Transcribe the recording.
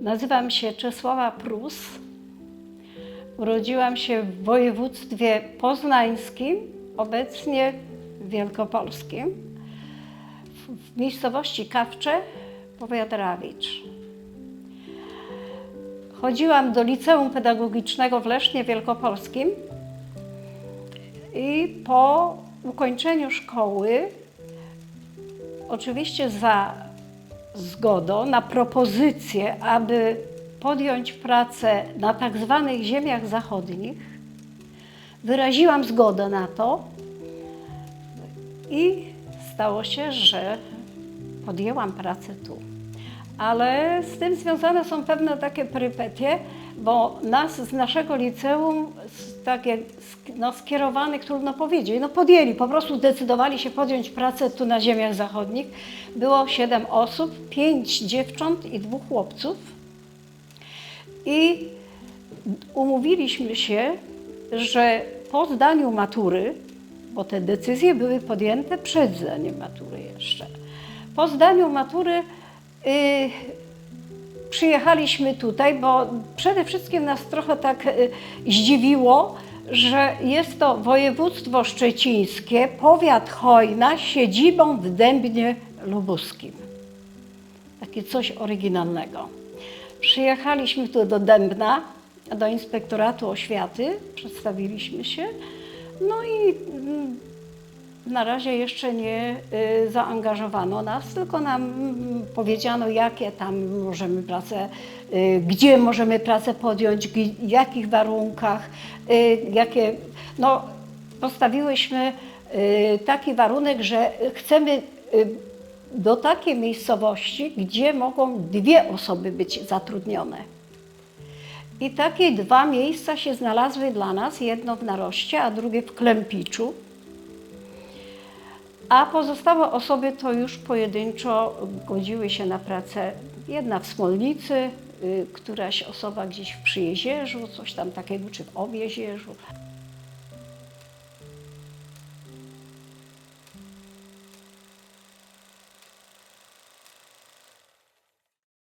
Nazywam się Czesława Prus. Urodziłam się w województwie poznańskim, obecnie wielkopolskim, w, miejscowości Kawcze, powiat Rawicz. Chodziłam do liceum pedagogicznego w Lesznie Wielkopolskim i po ukończeniu szkoły, oczywiście za zgodą na propozycję, aby podjąć pracę na tak zwanych ziemiach zachodnich, wyraziłam zgodę na to i stało się, że podjęłam pracę tu. Ale z tym związane są pewne takie perypetie, bo nas z naszego liceum, takie no, skierowanych, trudno powiedzieć, no podjęli, po prostu zdecydowali się podjąć pracę tu na ziemiach zachodnich. Było siedem osób, pięć dziewcząt i dwóch chłopców. I umówiliśmy się, że po zdaniu matury, bo te decyzje były podjęte przed zdaniem matury jeszcze, po zdaniu matury przyjechaliśmy tutaj, bo przede wszystkim nas trochę tak y, zdziwiło, że jest to województwo szczecińskie, powiat Chojna, siedzibą w Dębnie Lubuskim. Takie coś oryginalnego. Przyjechaliśmy tu do Dębna, do Inspektoratu Oświaty, przedstawiliśmy się, no i mm, na razie jeszcze nie y, zaangażowano nas, tylko nam powiedziano, jakie tam możemy pracę, y, gdzie możemy pracę podjąć, w jakich warunkach, y, jakie. No, postawiłyśmy taki warunek, że chcemy do takiej miejscowości, gdzie mogą dwie osoby być zatrudnione. I takie dwa miejsca się znalazły dla nas, jedno w Naroście, a drugie w Klempiczu. A pozostałe osoby to już pojedynczo godziły się na pracę. Jedna w Smolnicy, y, któraś osoba gdzieś w Przyjezierzu, coś tam takiego, czy w Obiezierzu.